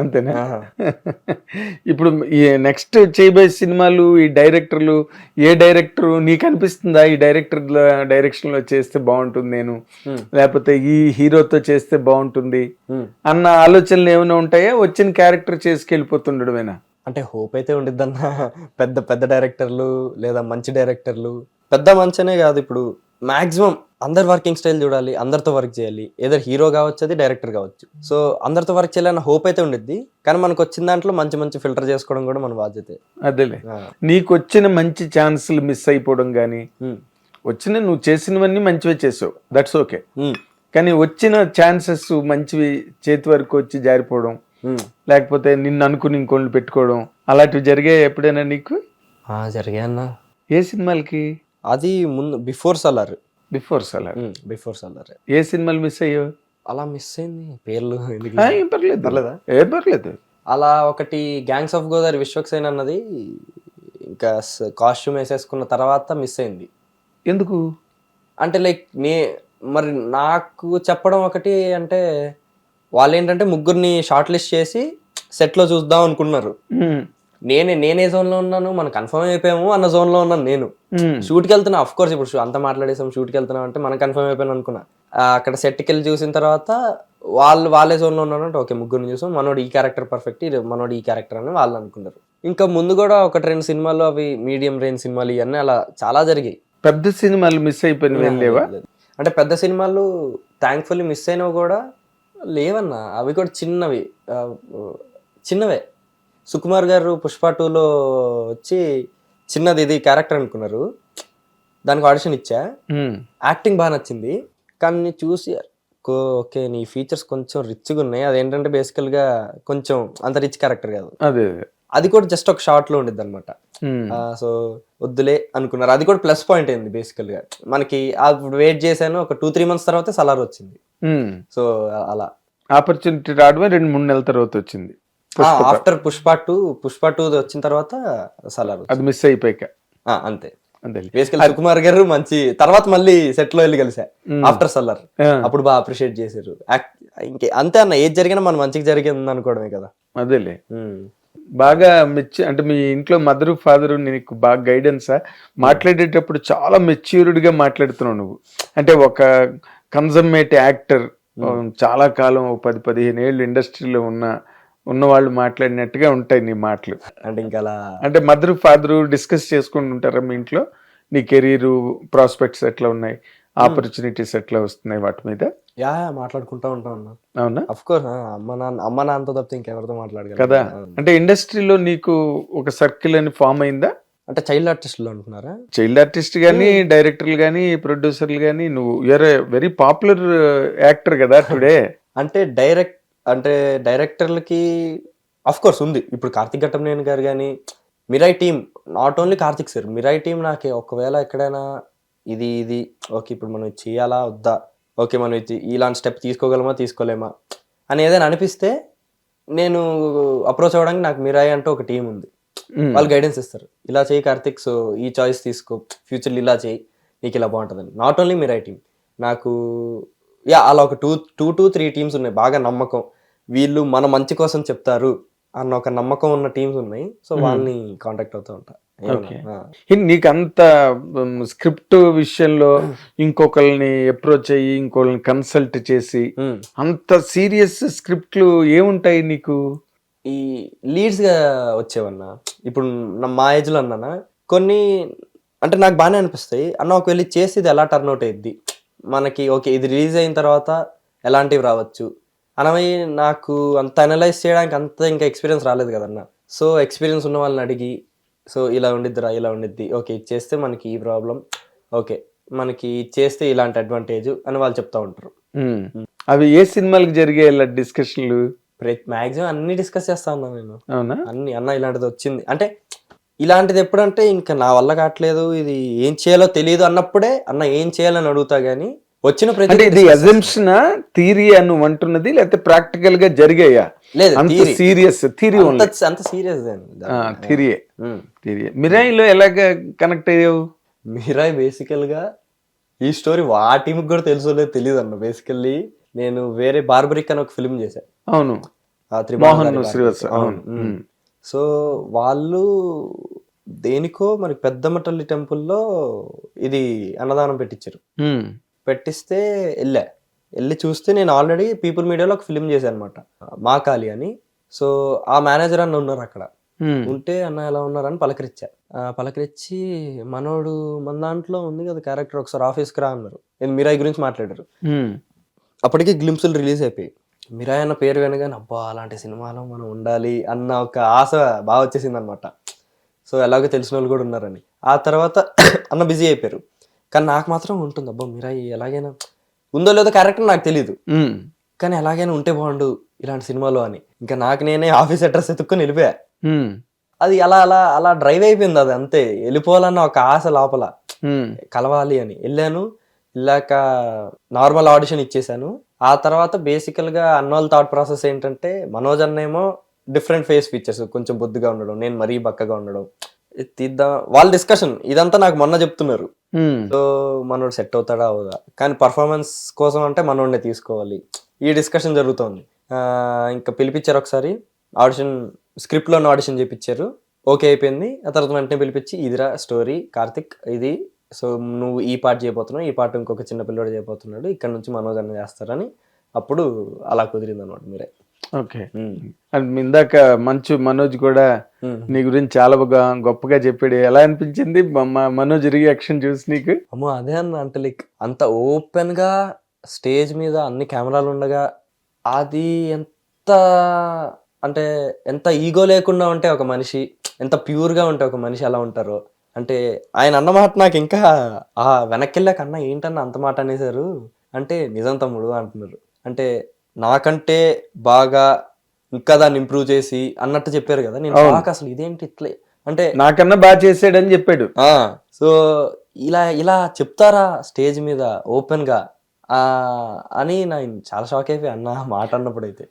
అంతేనా. ఇప్పుడు ఈ నెక్స్ట్ చేయబోయే సినిమాలు ఈ డైరెక్టర్లు ఏ డైరెక్టర్ నీకు అనిపిస్తుందా? ఈ డైరెక్టర్ డైరెక్షన్లో చేస్తే బాగుంటుంది నేను. లేకపోతే ఈ హీరోతో చేస్తే బాగుంటుంది. అన్న ఆలోచనలు ఏమైనా ఉంటాయా? వచ్చిన క్యారెక్టర్ చేసుకెళ్ళిపోతుండడమేనా? అంటే హోప్ అయితే ఉండిద్దన్న. పెద్ద పెద్ద డైరెక్టర్లు లేదా మంచి డైరెక్టర్లు. పెద్ద మంచనే కాదు ఇప్పుడు. మాక్సిమం అందరి వర్కింగ్ స్టైల్ చూడాలి అందరితో వర్క్ చేయాలి. ఏదో హీరో కావచ్చు అది డైరెక్టర్ కావచ్చు. సో అందరితో వర్క్ చేయాలన్న హోప్ అయితే ఉండిద్ది. కానీ మనకు వచ్చిన దాంట్లో మంచి మంచి ఫిల్టర్ చేసుకోవడం కూడా మన బాధ్యతే. అదేలే. నీకు వచ్చిన మంచి ఛాన్సులు మిస్ అయిపోవడం కానీ వచ్చిన నువ్వు చేసినవన్నీ మంచివే చేసావు. దట్స్ ఓకే కానీ వచ్చిన ఛాన్సెస్ మంచివి చేతి వరకు వచ్చి జారిపోవడం. లేకపోతే నిన్ను అనుకుని ఇంకోళ్ళు పెట్టుకోవడం అలాంటివి జరిగాయి ఎప్పుడైనా నీకు? ఆ, జరిగాయి అన్న. ఏ సినిమాలకి? అది ముందు before Salaar before Salaar. Before Salaar. ఏ సినిమాలు మిస్ అయ్యావు? అలా మిస్ అయింది. పేర్లు ఏం పర్లేదు. పర్లేదా? ఏం పర్లేదు. అలా ఒకటి గ్యాంగ్స్ ఆఫ్ గోదావరి విశ్వక్సేన్ అన్నది. ఇంకా కాస్ట్యూమ్ వేసేసుకున్న తర్వాత మిస్ అయింది. ఎందుకు? అంటే లైక్ నే మరి నాకు చెప్పడం ఒకటి అంటే వాళ్ళు ఏంటంటే ముగ్గురిని షార్ట్ లిస్ట్ చేసి సెట్లో చూద్దాం అనుకున్నారు. నేనే నేనే జోన్లో ఉన్నాను మనం కన్ఫర్మ్ అయిపోయాము అన్న జోన్లో ఉన్నాను నేను. ఉమ్, షూట్కి వెళ్తున్నా అఫ్ కోర్స్ ఇప్పుడు అంతా మాట్లాడేసాం షూట్కి వెళ్తున్నాం అంటే మనం కన్ఫర్మ్ అయిపోయాను అనుకున్నా. అక్కడ సెట్కి వెళ్ళి చూసిన తర్వాత వాళ్ళు వాళ్ళే జోన్లో ఉన్నారు అంటే ఓకే ముగ్గురిని చూసాం. మనోడు ఈ క్యారెక్టర్ పర్ఫెక్ట్ మనోడు ఈ క్యారెక్టర్ అని వాళ్ళు అనుకున్నారు. ఇంకా ముందు కూడా ఒకటి రెండు సినిమాలు అవి మీడియం రేంజ్ సినిమాలు ఇవన్నీ అలా చాలా జరిగాయి. పెద్ద సినిమాలు మిస్ అయిపోయినవి లేవా. అంటే పెద్ద సినిమాలు థ్యాంక్ఫుల్లీ మిస్ అయినవి కూడా లేవన్నా. అవి కూడా చిన్నవి. చిన్నవే. సుకుమార్ గారు పుష్ప టూలో వచ్చి చిన్నది ఇది క్యారెక్టర్ అనుకున్నారు. దానికి ఆడిషన్ ఇచ్చా. యాక్టింగ్ బాగా నచ్చింది. కానీ చూసి ఓకే నీ ఫీచర్స్ కొంచెం రిచ్గా ఉన్నాయి. అదేంటంటే బేసికల్గా కొంచెం అంత రిచ్ క్యారెక్టర్ కాదు. అదే అదే. అది కూడా జస్ట్ ఒక షార్ట్లో ఉండిద్ది అనమాట సో వద్దులే అనుకున్నారు. అది కూడా ప్లస్ పాయింట్ అయింది బేసికల్గా మనకి అప్పుడు వెయిట్ చేశాను ఒక టూ త్రీ మంత్స్ తర్వాత సలార్ వచ్చింది. సో అలా. ఆపర్చునిటీ రావడమే రెండు మూడు నెలల తర్వాత వచ్చింది. After Pushpa two Pushpa two వచ్చిన తర్వాత సలార్. అది మిస్ అయిపోయాక. అంతే. అంతే బేసికల్ సుకుమార్ గారు మంచి తర్వాత మళ్ళీ సెట్లో వెళ్ళి కలిసా. ఆఫ్టర్ సల్లర్ అప్పుడు బాగా అప్రిషియేట్ చేశారు. ఇంకే అంతే అన్న ఏది జరిగినా మన మంచికి జరిగింది అనుకోవడమే కదా. అదేలే. బాగా మెచ్చి అంటే మీ ఇంట్లో మదర్ ఫాదర్ నీకు బాగా గైడెన్సా మాట్లాడేటప్పుడు చాలా మెచ్యూర్డ్గా మాట్లాడుతున్నావు నువ్వు. అంటే ఒక కన్జమ్మేట్ యాక్టర్ చాలా కాలం పది పదిహేను ఏళ్ళు ఇండస్ట్రీలో ఉన్న ఉన్న వాళ్ళు మాట్లాడినట్టుగా ఉంటాయి నీ మాటలు. అంటే ఇంకా అలా అంటే మదర్ ఫాదర్ డిస్కస్ చేసుకుంటుంటారా మీ ఇంట్లో? నీ కెరీర్ ప్రాస్పెక్ట్స్ ఎట్లా ఉన్నాయి? ఆపర్చునిటీస్ ఎట్లా వస్తున్నాయి వాటి మీద? యా మాట్లాడుకుంటా ఉంటాం అన్న. అవునా? అఫ్ కోర్స్ అమ్మ నాన్న అమ్మ నాన్నతో తప్పితే ఇంకెవరితో మాట్లాడగలను కదా? అంటే ఇండస్ట్రీలో నీకు ఒక సర్కిల్ అని ఫామ్ అయిందా? అంటే చైల్డ్ ఆర్టిస్టులు అనుకున్నారా? చైల్డ్ ఆర్టిస్ట్ కానీ డైరెక్టర్లు కానీ ప్రొడ్యూసర్లు కానీ నువ్వు యూఆర్ వెరీ పాపులర్ యాక్టర్ కదా టుడే అంటే డైరెక్ట్ అంటే డైరెక్టర్లకి అఫ్ కోర్స్ ఉంది. ఇప్పుడు కార్తిక్ ఘట్టంనేని గారు కానీ Mirai team not only Karthik sir Mirai team నాకు ఒకవేళ ఎక్కడైనా ఇది ఇది ఓకే ఇప్పుడు మనం చేయాలా వద్దా ఓకే మనం ఇది ఇలాంటి స్టెప్ తీసుకోగలమా తీసుకోలేమా అని ఏదైనా అనిపిస్తే నేను అప్రోచ్ అవ్వడానికి నాకు మిరాయ్ అంటూ ఒక టీం ఉంది. వాళ్ళు గైడెన్స్ ఇస్తారు. ఇలా చేయి కార్తిక్ సో ఈ చాయిస్ తీసుకో ఫ్యూచర్లో ఇలా చేయి నీకు ఇలా బాగుంటుందని. నాట్ ఓన్లీ మిరాయ్ టీం నాకు యా అలా ఒక two two two three teams ఉన్నాయి. బాగా నమ్మకం. వీళ్ళు మన మంచి కోసం చెప్తారు అన్న ఒక నమ్మకం ఉన్న టీమ్స్ ఉన్నాయి. సో వాళ్ళని కాంటాక్ట్ అవుతూ ఉంటా. నీకు అంత స్క్రిప్ట్ విషయంలో ఇంకొకరిని అప్రోచ్ అయ్యి ఇంకొకరిని కన్సల్ట్ చేసి. అంత సీరియస్ స్క్రిప్ట్లు ఏముంటాయి నీకు? ఈ లీడ్స్గా వచ్చేవన్నా? ఇప్పుడు నా- మా ఏజ్లో అన్నానా? కొన్ని అంటే నాకు బాగానే అనిపిస్తాయి. అన్న ఒకవేళ ఇది చేసి ఇది ఎలా టర్న్ అవుట్ అయ్యిద్ది మనకి ఓకే ఇది రిలీజ్ అయిన తర్వాత ఎలాంటివి రావచ్చు? అనవి నాకు అంత అనలైజ్ చేయడానికి అంత ఇంకా ఎక్స్పీరియన్స్ రాలేదు కదన్న సో ఎక్స్పీరియన్స్ ఉన్న వాళ్ళని అడిగి సో ఇలా ఉండిద్దిరా ఇలా ఉండిద్ది ఓకే ఇది చేస్తే మనకి ఈ ప్రాబ్లం ఓకే మనకి ఇది చేస్తే ఇలాంటి అడ్వాంటేజ్ అని వాళ్ళు చెప్తా ఉంటారు. అవి ఏ సినిమాలకు జరిగే డిస్కషన్లు ప్రతి మ్యాక్సిమం అన్ని డిస్కస్ చేస్తా ఉన్నా నేను. అవునా? అన్ని అన్న ఇలాంటిది వచ్చింది. అంటే ఇలాంటిది ఎప్పుడంటే ఇంకా నా వల్ల కావట్లేదు ఇది ఏం చేయాలో తెలియదు అన్నప్పుడే అన్న ఏం చేయాలని అడుగుతా గానీ వచ్చిన ప్రతి ఇది అజంప్షన్ థీరీ అని నువ్వు అంటున్నది లేకపోతే ప్రాక్టికల్గా జరిగాయా? లేదు అంత. సీరియస్ థీరీ అంత సీరియస్ థీరీయే మిరాయిలో ఎలాగ కనెక్ట్ అయ్యావు? మీరాయ్ బేసికల్గా ఈ స్టోరీ వా టీంకి కూడా తెలుసో లేదు తెలియదు అన్న. బేసికల్లీ నేను వేరే బార్బరిక్ అని ఒక ఫిల్మ్ చేశా. అవును. శ్రీవత్స. అవును. సో వాళ్ళు దేనికో మరి పెద్దమ్మ తల్లి టెంపుల్లో ఇది అన్నదానం పెట్టించారు. పెట్టిస్తే వెళ్ళా వెళ్ళి చూస్తే నేను ఆల్రెడీ పీపుల్ మీడియాలో ఒక ఫిలిం చేశాను అనమాట మా కాళీ అని. సో ఆ మేనేజర్ అన్న ఉన్నారు అక్కడ. ఉంటే అన్న ఎలా ఉన్నారని పలకరించా ఆ, పలకరించి మనోడు మన దాంట్లో ఉంది కదా క్యారెక్టర్ ఒకసారి ఆఫీస్కి రా అన్నారు. నేను మీరాయి గురించి మాట్లాడారు. అప్పటికి గ్లిమ్స్లు రిలీజ్ అయిపోయి మిరాయ్ అన్న పేరు వినగానే అబ్బా అలాంటి సినిమాలో మనం ఉండాలి అన్న ఒక ఆశ బాగా వచ్చేసింది అనమాట సో ఎలాగో తెలిసిన వాళ్ళు కూడా ఉన్నారని. ఆ తర్వాత అన్న బిజీ అయిపోయారు. కానీ నాకు మాత్రం ఉంటుంది అబ్బా మిరాయి ఎలాగైనా ఉందో లేదో క్యారెక్టర్ నాకు తెలియదు. కానీ ఎలాగైనా ఉంటే బాగుండు ఇలాంటి సినిమాలో అని. ఇంకా నాకు నేనే ఆఫీస్ అడ్రస్ ఎత్తుక్కొని వెళ్ళిపోయా. అది అలా అలా అలా డ్రైవ్ అయిపోయింది అది అంతే. వెళ్ళిపోవాలన్న ఒక ఆశ లోపల. కలవాలి అని. వెళ్ళాను వెళ్ళాక నార్మల్ ఆడిషన్ ఇచ్చేసాను ఆ తర్వాత బేసికల్గా అన్నోల్ థాట్ ప్రాసెస్ ఏంటంటే మనోజ్ అన్నేమో డిఫరెంట్ ఫేస్ ఫీచర్స్ కొంచెం బొద్దుగా ఉండడం నేను మరీ బక్కగా ఉండడం తీద్దాం. వాళ్ళ డిస్కషన్ ఇదంతా నాకు మొన్న చెప్తున్నారు. ఉమ్. సో మనోడు సెట్ అవుతాడా అవుదా? కానీ పర్ఫార్మెన్స్ కోసం అంటే మనోడినే తీసుకోవాలి. ఈ డిస్కషన్ జరుగుతోంది. ఇంకా పిలిపించారు ఒకసారి. ఆడిషన్ స్క్రిప్ట్లో ఆడిషన్ చేపించారు ఓకే అయిపోయింది. ఆ తర్వాత వెంటనే పిలిపించి ఇదిరా స్టోరీ కార్తిక్ ఇది. సో నువ్వు ఈ పార్ట్ చేయబోతున్నావు ఈ పార్ట్ ఇంకొక చిన్న పిల్లోడు చేయబోతున్నాడు ఇక్కడ నుంచి మనోజ్ అన్న చేస్తారని. అప్పుడు అలా కుదిరింది అనమాట మీరే. ఓకే. అండ్ ఇందాక మంచు మనోజ్ కూడా. నీ గురించి చాలా బాగా గొప్పగా చెప్పాడు. ఎలా అనిపించింది? మనోజ్ రియాక్షన్ చూసి నీకు? అమ్మో అదే అన్న. అంటే లైక్ అంత ఓపెన్గా స్టేజ్ మీద అన్ని కెమెరాలు ఉండగా అది ఎంత అంటే ఎంత ఈగో లేకుండా ఉంటే ఒక మనిషి ఎంత ప్యూర్గా ఉంటే ఒక మనిషి ఎలా ఉంటారో. అంటే ఆయన అన్న మాట నాకు ఇంకా ఆ వెనక్కి వెళ్ళాక అన్న ఏంటన్న అంత మాట అనేసారు అంటే నిజం తమ్ముడు అంటున్నారు. అంటే నాకంటే బాగా ఇంకా దాన్ని ఇంప్రూవ్ చేసి అన్నట్టు చెప్పారు కదా. నేను నాకు అసలు ఇదేంటి ఇట్లే అంటే నాకన్నా బాగా చేసాడని చెప్పాడు. ఆ సో ఇలా ఇలా చెప్తారా స్టేజ్ మీద ఓపెన్గా ఆ అని నేను చాలా షాక్ అయిపోయి అన్న మాట అన్నప్పుడు అయితే